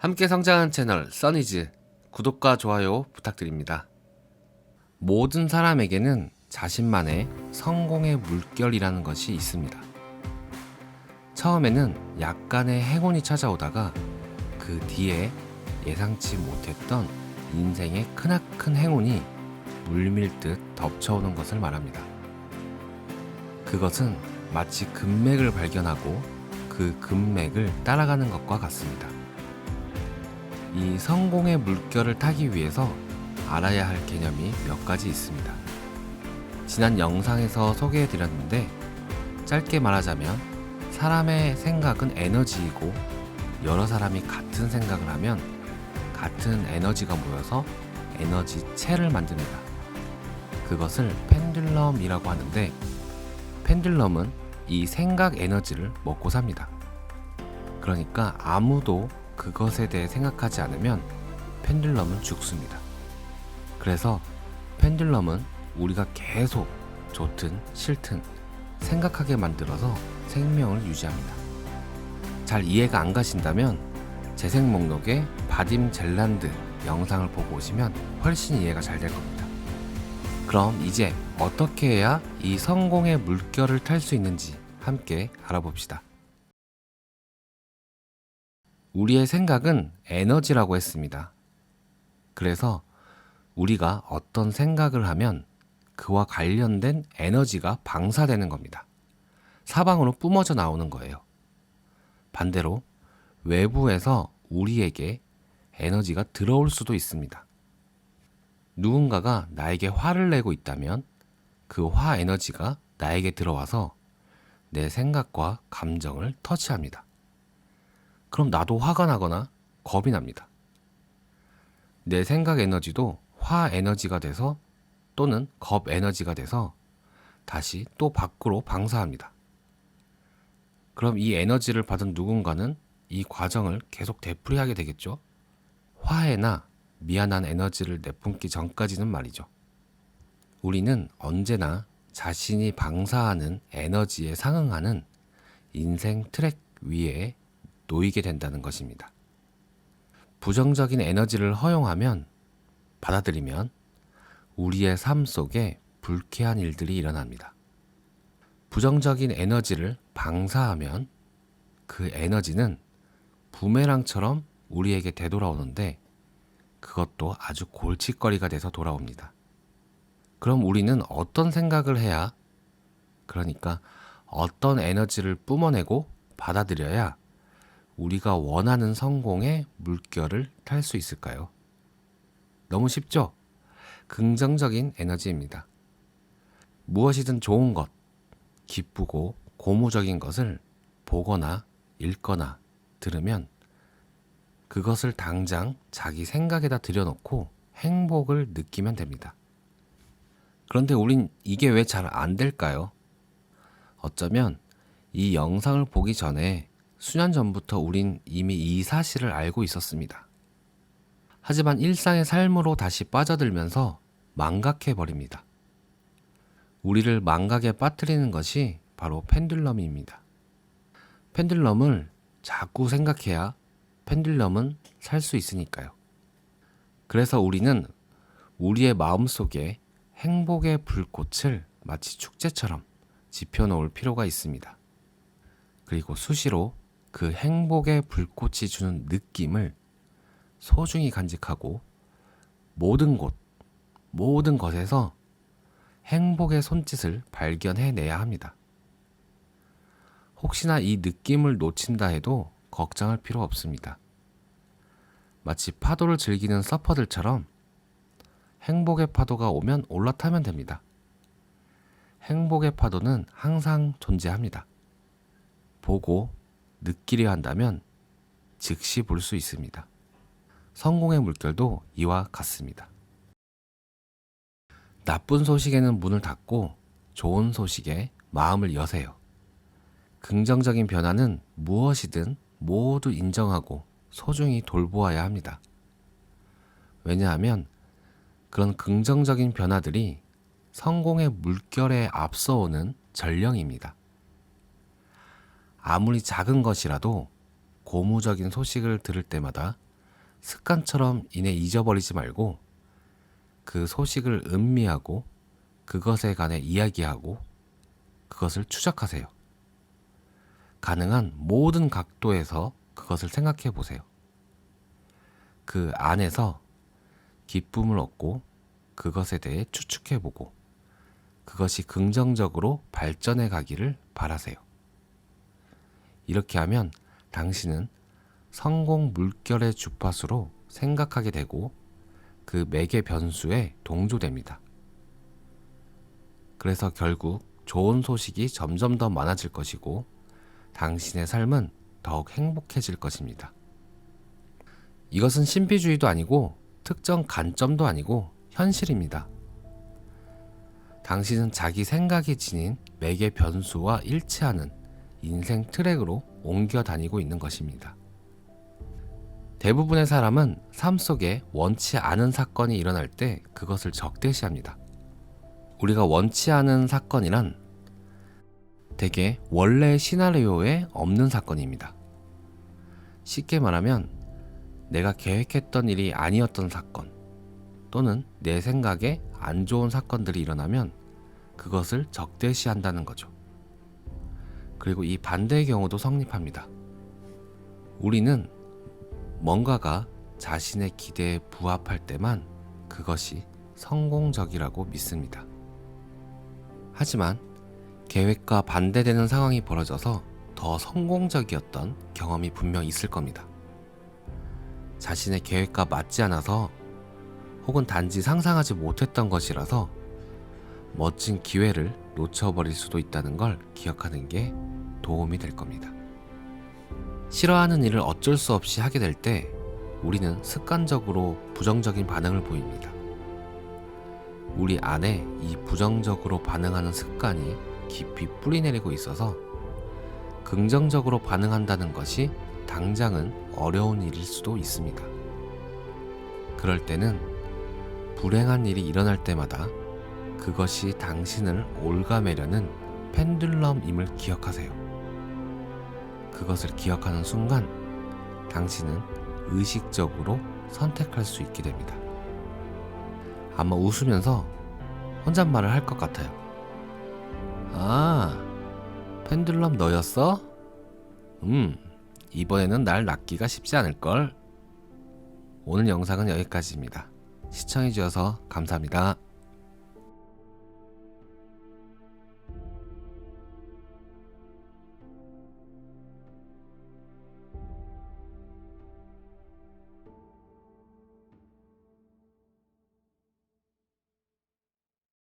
함께 성장하는 채널 써니즈 구독과 좋아요 부탁드립니다. 모든 사람에게는 자신만의 성공의 물결이라는 것이 있습니다. 처음에는 약간의 행운이 찾아오다가 그 뒤에 예상치 못했던 인생의 크나큰 행운이 물밀듯 덮쳐오는 것을 말합니다. 그것은 마치 금맥을 발견하고 그 금맥을 따라가는 것과 같습니다. 이 성공의 물결을 타기 위해서 알아야 할 개념이 몇 가지 있습니다. 지난 영상에서 소개해 드렸는데 짧게 말하자면 사람의 생각은 에너지이고 여러 사람이 같은 생각을 하면 같은 에너지가 모여서 에너지체를 만듭니다. 그것을 펜듈럼이라고 하는데 펜듈럼은 이 생각 에너지를 먹고 삽니다. 그러니까 아무도 그것에 대해 생각하지 않으면 펜듈럼은 죽습니다. 그래서 펜듈럼은 우리가 계속 좋든 싫든 생각하게 만들어서 생명을 유지합니다. 잘 이해가 안 가신다면 재생 목록에 바딤 젤란드 영상을 보고 오시면 훨씬 이해가 잘 될 겁니다. 그럼 이제 어떻게 해야 이 성공의 물결을 탈 수 있는지 함께 알아봅시다. 우리의 생각은 에너지라고 했습니다. 그래서 우리가 어떤 생각을 하면 그와 관련된 에너지가 방사되는 겁니다. 사방으로 뿜어져 나오는 거예요. 반대로 외부에서 우리에게 에너지가 들어올 수도 있습니다. 누군가가 나에게 화를 내고 있다면 그 화 에너지가 나에게 들어와서 내 생각과 감정을 터치합니다. 그럼 나도 화가 나거나 겁이 납니다. 내 생각 에너지도 화 에너지가 돼서 또는 겁 에너지가 돼서 다시 또 밖으로 방사합니다. 그럼 이 에너지를 받은 누군가는 이 과정을 계속 되풀이하게 되겠죠? 화해나 미안한 에너지를 내뿜기 전까지는 말이죠. 우리는 언제나 자신이 방사하는 에너지에 상응하는 인생 트랙 위에 놓이게 된다는 것입니다. 부정적인 에너지를 허용하면, 받아들이면 우리의 삶 속에 불쾌한 일들이 일어납니다. 부정적인 에너지를 방사하면 그 에너지는 부메랑처럼 우리에게 되돌아오는데 그것도 아주 골칫거리가 돼서 돌아옵니다. 그럼 우리는 어떤 생각을 해야, 그러니까 어떤 에너지를 뿜어내고 받아들여야 우리가 원하는 성공의 물결을 탈 수 있을까요? 너무 쉽죠? 긍정적인 에너지입니다. 무엇이든 좋은 것, 기쁘고 고무적인 것을 보거나 읽거나 들으면 그것을 당장 자기 생각에다 들여놓고 행복을 느끼면 됩니다. 그런데 우린 이게 왜 잘 안 될까요? 어쩌면 이 영상을 보기 전에 수년 전부터 우린 이미 이 사실을 알고 있었습니다. 하지만 일상의 삶으로 다시 빠져들면서 망각해 버립니다. 우리를 망각에 빠뜨리는 것이 바로 펜듈럼입니다. 펜듈럼을 자꾸 생각해야 펜듈럼은 살 수 있으니까요. 그래서 우리는 우리의 마음 속에 행복의 불꽃을 마치 축제처럼 지펴놓을 필요가 있습니다. 그리고 수시로 그 행복의 불꽃이 주는 느낌을 소중히 간직하고 모든 곳, 모든 것에서 행복의 손짓을 발견해내야 합니다. 혹시나 이 느낌을 놓친다 해도 걱정할 필요 없습니다. 마치 파도를 즐기는 서퍼들처럼 행복의 파도가 오면 올라타면 됩니다. 행복의 파도는 항상 존재합니다. 보고 느끼려 한다면 즉시 볼 수 있습니다. 성공의 물결도 이와 같습니다. 나쁜 소식에는 문을 닫고 좋은 소식에 마음을 여세요. 긍정적인 변화는 무엇이든 모두 인정하고 소중히 돌보아야 합니다. 왜냐하면 그런 긍정적인 변화들이 성공의 물결에 앞서오는 전령입니다. 아무리 작은 것이라도 고무적인 소식을 들을 때마다 습관처럼 이내 잊어버리지 말고 그 소식을 음미하고 그것에 관해 이야기하고 그것을 추적하세요. 가능한 모든 각도에서 그것을 생각해 보세요. 그 안에서 기쁨을 얻고 그것에 대해 추측해 보고 그것이 긍정적으로 발전해 가기를 바라세요. 이렇게 하면 당신은 성공 물결의 주파수로 생각하게 되고 그 매개 변수에 동조됩니다. 그래서 결국 좋은 소식이 점점 더 많아질 것이고 당신의 삶은 더욱 행복해질 것입니다. 이것은 신비주의도 아니고 특정 관점도 아니고 현실입니다. 당신은 자기 생각이 지닌 매개 변수와 일치하는 인생 트랙으로 옮겨 다니고 있는 것입니다. 대부분의 사람은 삶 속에 원치 않은 사건이 일어날 때 그것을 적대시합니다. 우리가 원치 않은 사건이란 대개 원래 시나리오에 없는 사건입니다. 쉽게 말하면 내가 계획했던 일이 아니었던 사건 또는 내 생각에 안 좋은 사건들이 일어나면 그것을 적대시한다는 거죠. 그리고 이 반대의 경우도 성립합니다. 우리는 뭔가가 자신의 기대에 부합할 때만 그것이 성공적이라고 믿습니다. 하지만 계획과 반대되는 상황이 벌어져서 더 성공적이었던 경험이 분명 있을 겁니다. 자신의 계획과 맞지 않아서 혹은 단지 상상하지 못했던 것이라서 멋진 기회를 놓쳐버릴 수도 있다는 걸 기억하는 게 도움이 될 겁니다. 싫어하는 일을 어쩔 수 없이 하게 될 때 우리는 습관적으로 부정적인 반응을 보입니다. 우리 안에 이 부정적으로 반응하는 습관이 깊이 뿌리내리고 있어서 긍정적으로 반응한다는 것이 당장은 어려운 일일 수도 있습니다. 그럴 때는 불행한 일이 일어날 때마다 그것이 당신을 올가매려는 펜듈럼임을 기억하세요. 그것을 기억하는 순간 당신은 의식적으로 선택할 수 있게 됩니다. 아마 웃으면서 혼잣말을 할 것 같아요. 아, 펜듈럼 너였어? 음, 이번에는 날 낚기가 쉽지 않을걸? 오늘 영상은 여기까지입니다. 시청해주셔서 감사합니다.